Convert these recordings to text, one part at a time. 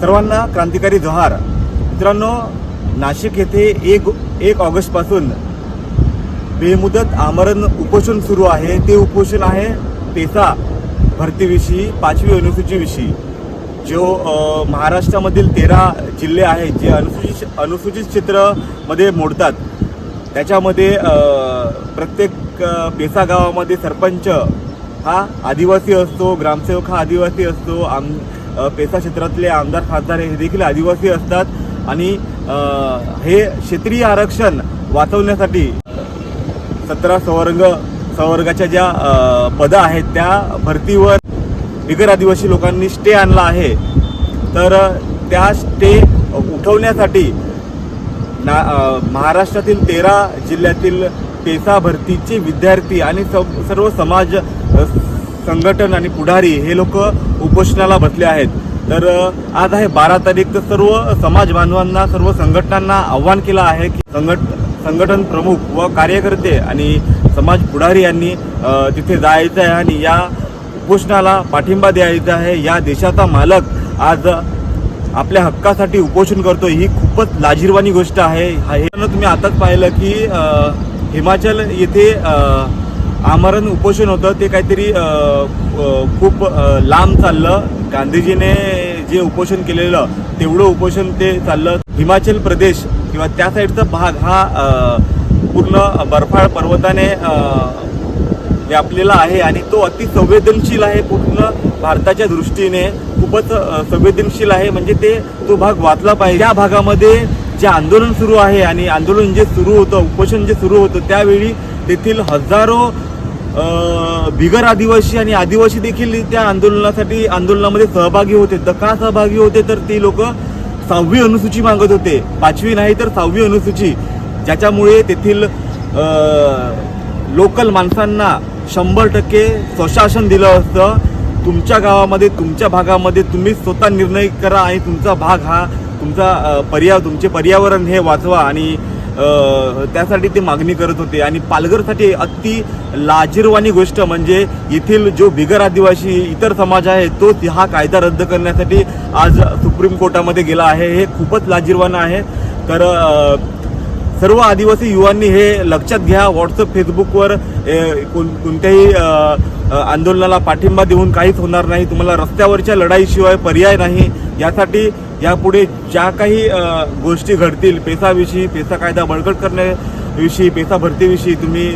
सर्वांना क्रांतिकारी जोहार. मित्रांनो नाशिक येथे एक एक ऑगस्टपासून बेमुदत आमरण उपोषण सुरू आहे. ते उपोषण आहे पेसा भरतीविषयी पाचवी अनुसूचीविषयी जो महाराष्ट्रामधील तेरा जिल्हे आहेत जे अनुसूचित अनुसूचित क्षेत्रामध्ये मोडतात. त्याच्यामध्ये प्रत्येक पेसा गावामध्ये सरपंच हा आदिवासी असतो ग्रामसेवक हा आदिवासी असतो आम पेसा क्षेत्रातले आमदार खासदार हे देखील आदिवासी असतात. आणि हे क्षेत्रीय आरक्षण वाचवण्यासाठी सतरा संवर्ग संवर्गाच्या ज्या पदं आहेत त्या भरतीवर बिगर आदिवासी लोकांनी स्टे आणला आहे. तर त्या स्टे उठवण्यासाठी ना महाराष्ट्रातील तेरा जिल्ह्यातील पेसा भरतीचे विद्यार्थी आणि स- सर्व समाज संघटन आणि पुढारी हे लोक उपोषणाला बसले आहेत. तर आज आहे बारा तारीख. तर सर्व समाज बांधवांना सर्व संघटनांना आव्हान केलं आहे की संघट संघटन प्रमुख व कार्यकर्ते आणि समाज पुढारी यांनी तिथे जायचं आहे आणि या उपोषणाला पाठिंबा द्यायचा आहे. या देशाचा मालक आज आपल्या हक्कासाठी उपोषण करतो ही खूपच लाजीरवाणी गोष्ट आहे. हा- हे तुम्ही आताच पाहिलं की हिमाचल येथे आमरण उपोषण होतं ते काहीतरी खूप लांब चाललं. गांधीजीने जे उपोषण केलेलं तेवढं उपोषण ते चाललं. हिमाचल प्रदेश किंवा त्या साईडचा भाग हा पूर्ण बर्फाळ पर्वताने व्यापलेला आहे आणि तो अति संवेदनशील आहे पूर्ण भारताच्या दृष्टीने. खूपच संवेदनशील आहे. म्हणजे ते तो भाग वाचला पाहिजे. या भागामध्ये जे आंदोलन सुरू आहे आणि आंदोलन जे सुरू होतं उपोषण जे सुरू होतं त्यावेळी तेथील हजारो बिगर आदिवासी आणि आदिवासी देखील त्या आंदोलनासाठी आंदोलनामध्ये सहभागी होते. तर का सहभागी होते तर ते लोक सहावी अनुसूची मागत होते. पाचवी नाही तर सहावी अनुसूची. ज्याच्यामुळे तेथील लोकल माणसांना शंभर टक्के स्वशासन दिलं असतं. तुमच्या गावामध्ये तुमच्या भागामध्ये तुम्ही स्वतः निर्णय करा आणि तुमचा भाग हा तुमचा पर्या तुमचे पर्यावरण हे वाचवा आणि त्यासाठी ते मागणी करत होते. आणि पालघरसाठी अति लाजीरवाणी गोष्ट म्हणजे येथील जो बिगर आदिवासी इतर समाज आहे तोच हा कायदा रद्द करण्यासाठी आज सुप्रीम कोर्टामध्ये गेला आहे. हे खूपच लाजीरवाणं आहे. तर सर्व आदिवासी युवांनी हे लक्षात घ्या. व्हॉट्सअप फेसबुकवर ए, कोण कोणत्याही आंदोलनाला पाठिंबा देऊन काहीच होणार नाही. तुम्हाला रस्त्यावरच्या लढाईशिवाय पर्याय नाही. यासाठी यापुढे ज्या काही गोष्टी घडतील पेसाविषयी पेसा कायदा बळकट करण्याविषयी पेसा भरतीविषयी तुम्ही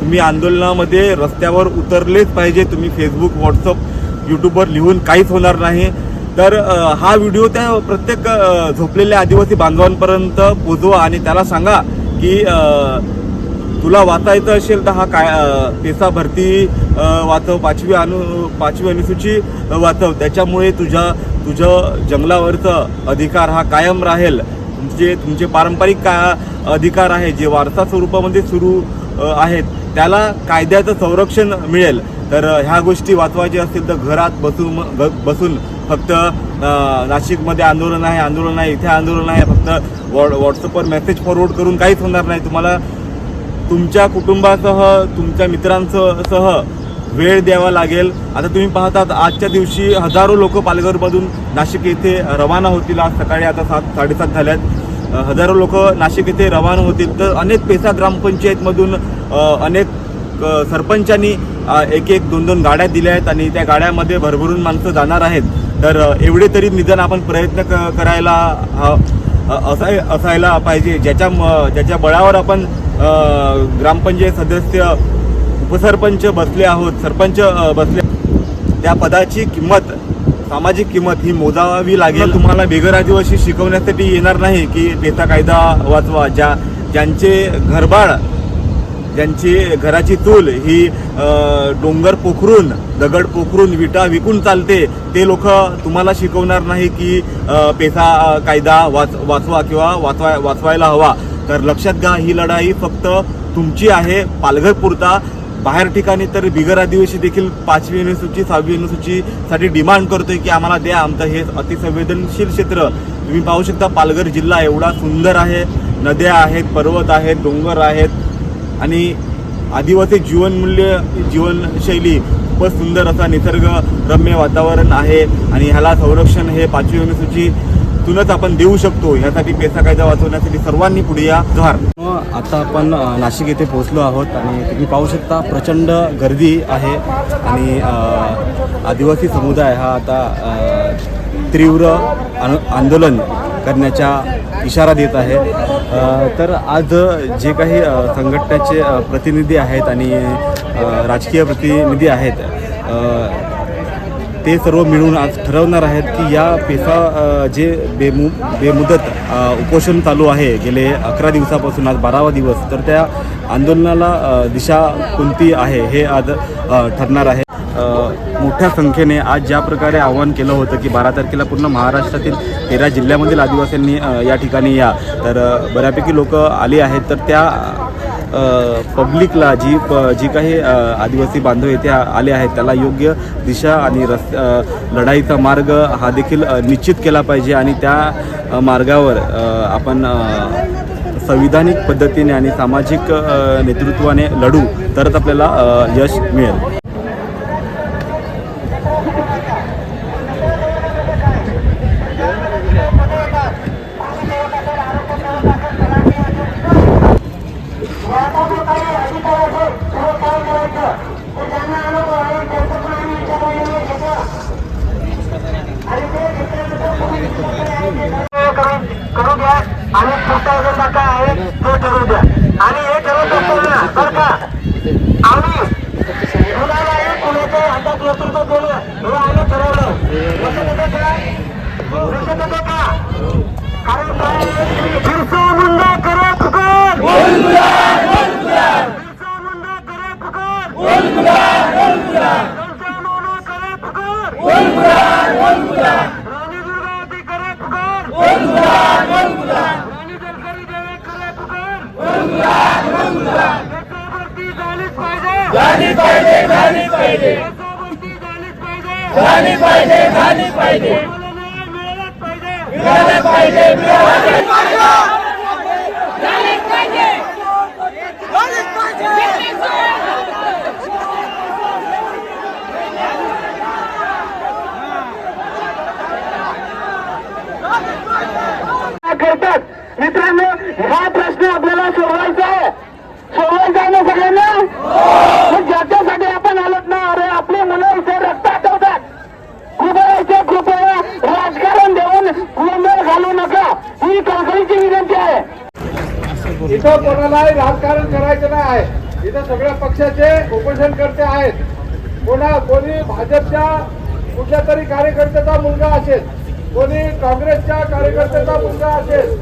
तुम्ही आंदोलनामध्ये रस्त्यावर उतरलेच पाहिजे. तुम्ही फेसबुक व्हॉट्सअप यूट्यूबवर लिहून काहीच होणार नाही. तर हा व्हिडिओ त्या प्रत्येक झोपलेल्या आदिवासी बांधवांपर्यंत पोचवा आणि त्याला सांगा की तुला वाचायचं असेल तर हा काय पेसा भरती वाचव पाचवी अनु पाचवी अनुसूची वाचव. त्याच्यामुळे तुझ्या तुझं जंगलावरचं अधिकार हा कायम राहील. तुमचे तुमचे पारंपरिक का अधिकार आहे जे वारसा स्वरूपामध्ये सुरू आहेत त्याला कायद्याचं संरक्षण मिळेल. तर ह्या गोष्टी वाचवायच्या असतील तर घरात बसून बसून फक्त नाशिकमध्ये आंदोलन आहे आंदोलन आहे इथे आंदोलन आहे फक्त वॉ व्हॉट्सअपवर मेसेज फॉरवर्ड करून काहीच होणार नाही. तुम्हाला तुमच्या कुटुंबासह तुमच्या मित्रांसह सह वेळ द्यावा लागेल. आता तुम्ही पाहतात आजच्या दिवशी हजारो लोक पालघरमधून नाशिक येथे रवाना होतील. आज सकाळी आता सात साडेसात झाल्यात. हजारो लोक नाशिक येथे रवाना होतील. तर अनेक पेसा ग्रामपंचायतमधून अनेक सरपंचांनी एक एक दोन दोन गाड्या दिल्या आहेत आणि त्या गाड्यामध्ये भरभरून माणसं जाणार आहेत. तर एवढे तरी निदान आपण प्रयत्न क करायला ह- असाय असायला पाहिजे. ज्याच्या म- ज्याच्या बळावर आपण ग्रामपंचायत सदस्य उपसरपंच बसले आहोत सरपंच बसले त्या पदाची किंमत सामाजिक किंमत ही मोजावी लागेल. तुम्हाला बेगर आदिवासी शिकवण्यासाठी येणार नाही की पेसा कायदा वाचवा. ज्या ज्यांचे घरबाळ ज्यांची घराची चूल ही डोंगर पोखरून दगड पोखरून विटा विकून चालते. ते लोक तुम्हाला शिकवणार नाही की पेसा कायदा वाच वाचवा किंवा वाचवा वाचवायला हवा. तर लक्षात घ्या ही लढाई फक्त तुमची आहे. पालघर पुरता बाहेर ठिकाणी तर बिगर आदिवासी देखील पाचवी अनुसूची सहावी अनुसूचीसाठी डिमांड करतोय की आम्हाला द्या. आमचं हे अतिसंवेदनशील क्षेत्र. तुम्ही पाहू शकता पालघर जिल्हा एवढा सुंदर आहे. नद्या आहेत पर्वत आहेत डोंगर आहेत. आणि आदिवासी जीवनमूल्य जीवनशैली खूपच सुंदर असा निसर्गरम्य वातावरण आहे आणि ह्याला संरक्षण हे पाचवी अनुसूचीतूनच आपण देऊ शकतो. ह्यासाठी पेसा कायदा वाचवण्यासाठी सर्वांनी पुढे या. जोहार आता आपण नाशिक येथे पोहोचलो आहोत आणि तुम्ही पाहू शकता प्रचंड गर्दी आहे आणि आदिवासी समुदाय हा आता तीव्र आंदोलन करण्याच्या इशारा देत आहे. तर आज जे काही संघटनेचे प्रतिनिधी आहेत आणि राजकीय प्रतिनिधी आहेत ते सर्व मिळून आज ठरवणार आहेत की या पेसा जे बेमु बेमुदत उपोषण चालू आहे गेले अकरा दिवसापासून आज बारावा दिवस तर त्या आंदोलनाला दिशा कोणती आहे. हे आज ठरणार आहे. मोठ्या संख्येने आज ज्या प्रकारे आवाहन केलं होतं की बारा तारखेला पूर्ण महाराष्ट्रातील तेरा जिल्ह्यामधील आदिवासींनी या ठिकाणी या. तर बऱ्यापैकी लोक आली आहेत. तर त्या पब्लिकला जी प- जी काही आदिवासी बांधव येथे आले आहेत त्याला योग्य दिशा आणि रस् लढाईचा मार्ग हा देखील निश्चित केला पाहिजे आणि त्या मार्गावर आपण संविधानिक पद्धतीने आणि सामाजिक नेतृत्वाने लढू तरच आपल्याला यश मिळेल. आणि पुस्तक एजेंडा काय आहे तो ठरवू द्या. आणि हे ठरवत असताना बरं का? आम्ही कुणालाही कुणाच्या हातात नेतृत्व देणं हे आम्ही ठरवलं लक्षात येतं का? लक्षात येतं का? कारण काय झाली पाहिजे झाली पाहिजे. मिळालाच पाहिजे. मिळाला पाहिजे करतात मित्रांनो हा प्रश्न आपल्याला सोडवायचा आहे सोडवायचा आहे ना सगळ्यांना मग ज्याच्यासाठी आपण आलोत ना अरे आपली मुलं इथे रक्तात ठेवतात कृपया इथे कृपया राजकारण देऊन गोंधळ घालू नका ही कळकळीची विनंती आहे इथं कोणालाही करायचं नाही आहे. इथं सगळ्या पक्षाचे उपोषणकर्ते आहेत. कोणा कोणी भाजपच्या कुठल्या तरी कार्यकर्त्याचा मुलगा असेल कोणी काँग्रेसच्या कार्यकर्त्याचा मुलगा असेल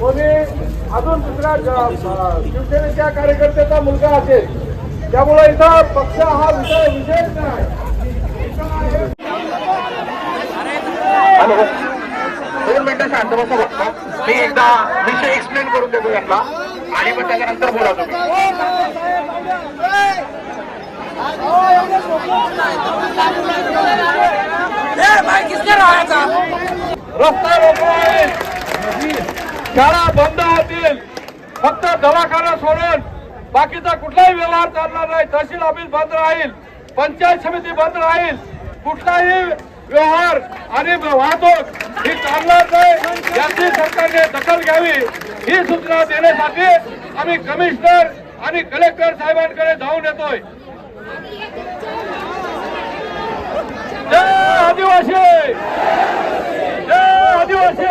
कोणी अजून दुसऱ्या शिवसेनेच्या कार्यकर्त्याचा मुलगा असेल. त्यामुळे इथं पक्ष हा विषय विशेष नाही. दोन मिनिटं शांत बसा मी एकदा विषय एक्सप्लेन करून देतो यातला. आणि मग त्याच्यानंतर बोला तुम्ही. रस्ता रोको आहे शाळा बंद होतील. फक्त दवाखाना सोडून बाकीचा कुठलाही व्यवहार चालणार नाही. तहसील ऑफिस बंद राहील. पंचायत समिती बंद राहील. कुठलाही व्यवहार आणि वाहतूक ही चांगलाच आहे याची सरकारने दखल घ्यावी ही सूचना देण्यासाठी आम्ही कमिशनर आणि कलेक्टर साहेबांकडे जाऊन येतोय जय आदिवासी जय आदिवासी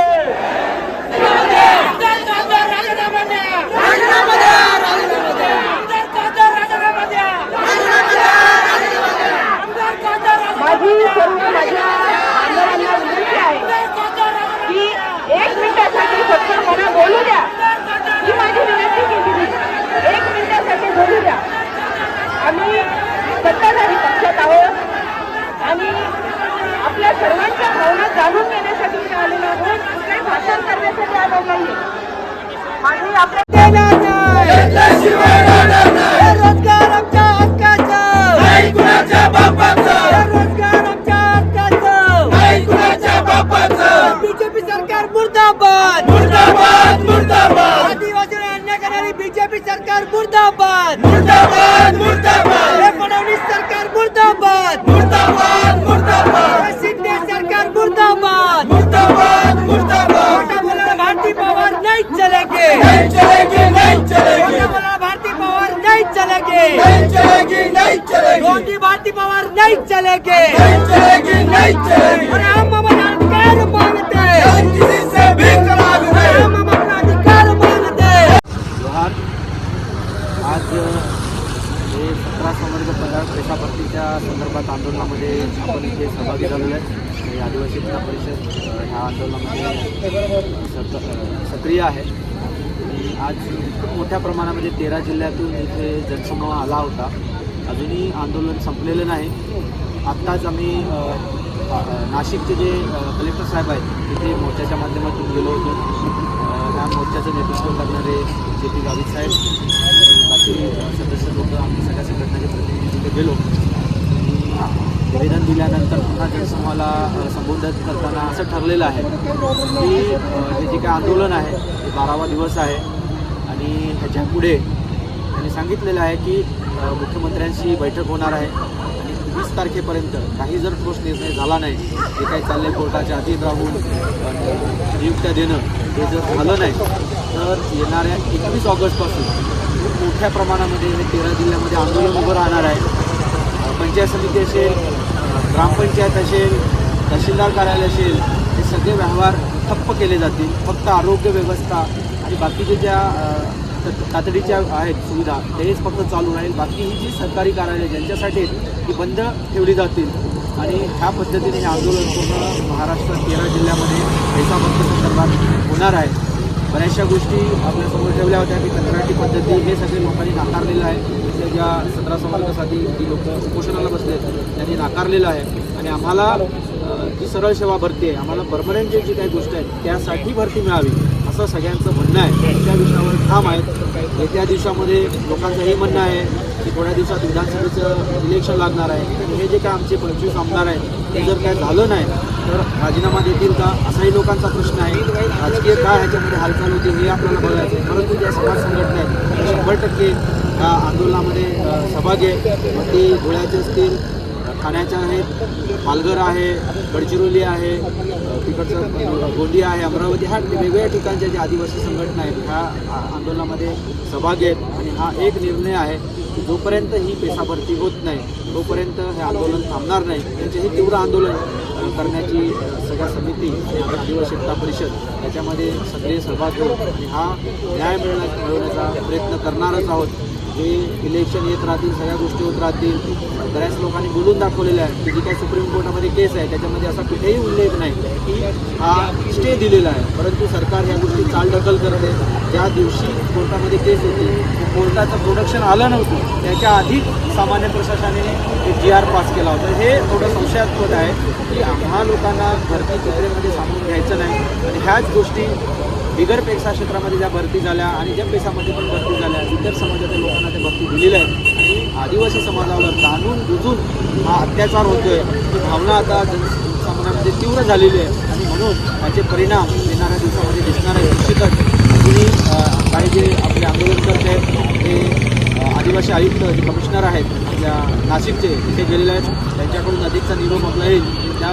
चलेंगे। नहीं चलेंगे नहीं चलेंगे। बोला भारती पवार नहीं चलेंगे। नहीं चलेंगे नहीं चलेंगे। मोदी भारती पवार नहीं चलेंगे। नहीं चलेंगे नहीं चलेंगे। और हम हमारा अधिकार मांगते हैं किसी से भी मांगते हैं हम अपना अधिकार मांगते हैं आज हे सतरा संवर्ग पगार पेशा भरतीच्या संदर्भात आंदोलनामध्ये आपण इथे सहभागी झालेलो आहे. आदिवासी जिल्हा परिषद ह्या आंदोलनामध्ये सक्रिय आहे. आणि आज खूप मोठ्या प्रमाणामध्ये तेरा जिल्ह्यातून इथे जनसमूह आला होता. अजूनही आंदोलन संपलेलं नाही. आत्ताच आम्ही नाशिकचे जे कलेक्टर साहेब आहेत तिथे मोर्चाच्या माध्यमातून गेलो होतो. ह्या मोर्चाचं नेतृत्व करणारे जे पी गावित साहेब बाकी सदस्य लोक आम्ही सगळ्या संघटनाचे प्रतिनिधी तिथे गेलो. निवेदन दिल्यानंतर पुन्हा जनसमूहाला संबोधित करताना असं ठरलेलं आहे की हे जे काय आंदोलन आहे ते बारावा दिवस आहे. आणि ह्याच्या पुढे त्यांनी सांगितलेलं आहे की मुख्यमंत्र्यांशी बैठक होणार आहे. आणि वीस तारखेपर्यंत काही जर ठोस निर्णय झाला नाही जे काही चालले कोर्टाच्या अधीन राहून नियुक्त्या देणं हे जर झालं नाही तर येणाऱ्या एकवीस ऑगस्टपासून खूप मोठ्या प्रमाणामध्ये हे तेरा जिल्ह्यामध्ये आंदोलन उभं राहणार आहे. पंचायत समिती असेल ग्रामपंचायत असेल तहसीलदार कार्यालय असेल हे सगळे व्यवहार ठप्प केले जातील. फक्त आरोग्य व्यवस्था आणि बाकीच्या ज्या त- तातडीच्या आहेत सुविधा तेच फक्त चालू राहील. बाकी ही जी सरकारी कार्यालय ज्यांच्यासाठी ती बंद ठेवली जातील. आणि ह्या पद्धतीने हे आंदोलन पूर्ण महाराष्ट्रात तेरा जिल्ह्यामध्ये पैसा भरती संदर्भात होणार आहे. बऱ्याचशा गोष्टी आपल्यासमोर ठेवल्या होत्या की कंत्राटी पद्धती हे सगळे लोकांनी नाकारलेलं आहे. इथल्या ज्या सतरा संवर्गासाठी जी लोक उपोषणाला बसले त्यांनी नाकारलेलं आहे. आणि आम्हाला जी सरळ सेवा भरती आहे आम्हाला परमनंट जे जी काही गोष्ट आहेत त्यासाठी भरती मिळावी असं सगळ्यांचं म्हणणं आहे. त्या विषयावर ठाम आहेत. येत्या दिवसामध्ये लोकांचं हे म्हणणं आहे की थोड्या दिवसात विधानसभेचं इलेक्शन लागणार आहे. हे जे काय आमचे पंचवीस आमदार आहेत ते जर काय झालं नाही तर राजीनामा देतील का? असाही लोकांचा प्रश्न आहे. राजकीय काय ह्याच्यामध्ये हालचाल होती हे आपल्याला बघायचं आहे. परंतु ज्या समाज संघटना आहेत शंभर टक्के आंदोलनामध्ये अ, सहभागी आहे मग ते धुळ्याचे असतील ठाण्याच्या आहेत पालघर आहे गडचिरोली आहे तिकडचं गोंदिया आहे अमरावती ह्या वेगवेगळ्या ठिकाणच्या ज्या आदिवासी संघटना आहेत ह्या आंदोलनामध्ये सहभागी आहेत. आणि हा एक निर्णय आहे जोपर्यंत ही पेसा भरती होत नाही तोपर्यंत हे आंदोलन थांबणार नाही. त्यांचेही तीव्र आंदोलन करण्याची सगळ्या समिती आणि आदिवासी एकता परिषद याच्यामध्ये सगळे सहभाग आणि हा न्याय मिळण्या मिळवण्याचा प्रयत्न करणारच आहोत. हे इलेक्शन येत राहतील सगळ्या गोष्टी होत राहतील बऱ्याच लोकांनी बोलून दाखवलेलं आहे की जी काही सुप्रीम कोर्टामध्ये केस आहे त्याच्यामध्ये असा कुठेही उल्लेख नाही की हा स्टे दिलेला आहे. परंतु सरकार ह्या गोष्टी चालढकल करते ज्या दिवशी कोर्टामध्ये केस होती कोर्टाचं प्रोडक्शन आलं नव्हतं त्याच्या आधी सामान्य प्रशासनाने जी आर पास केला होता. हे थोडं संशयास्पद आहे की आम्हा लोकांना भरती प्रक्रियेमध्ये सामावून घ्यायचं नाही. आणि ह्याच गोष्टी बिगरपेक्षा क्षेत्रामध्ये ज्या भरती झाल्या आणि ज्या पेशामध्ये पण भरती झाल्या इतर समाजातील लोकांना त्या भरती दिलेल्या आहेत. आणि आदिवासी समाजावर जाणून बुजून हा अत्याचार होतोय. ही भावना आता जनसामान्यामध्ये तीव्र झालेली आहे. आणि म्हणून त्याचे परिणाम येणाऱ्या दिवसामध्ये दिसतात आहे निश्चितच अजूनही अ, काही जे आपले आंदोलनकर्ते आहेत ते अ, आदिवासी आयुक्त कमिशनर आहेत. आपल्या नाशिकचे तिथे गेलेले आहेत. त्यांच्याकडून अधिकचा निरोप आपला येईल. त्या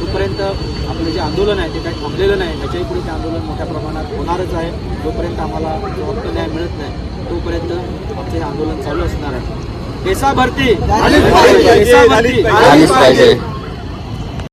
तोपर्यंत आपलं जे आंदोलन आहे ते काही थांबलेलं नाही. त्याच्याही पुढे ते आंदोलन मोठ्या प्रमाणात होणारच आहे. जोपर्यंत आम्हाला हक्क न्याय मिळत नाही तोपर्यंत आमचं हे आंदोलन चालू असणार आहे. पेसा भरती.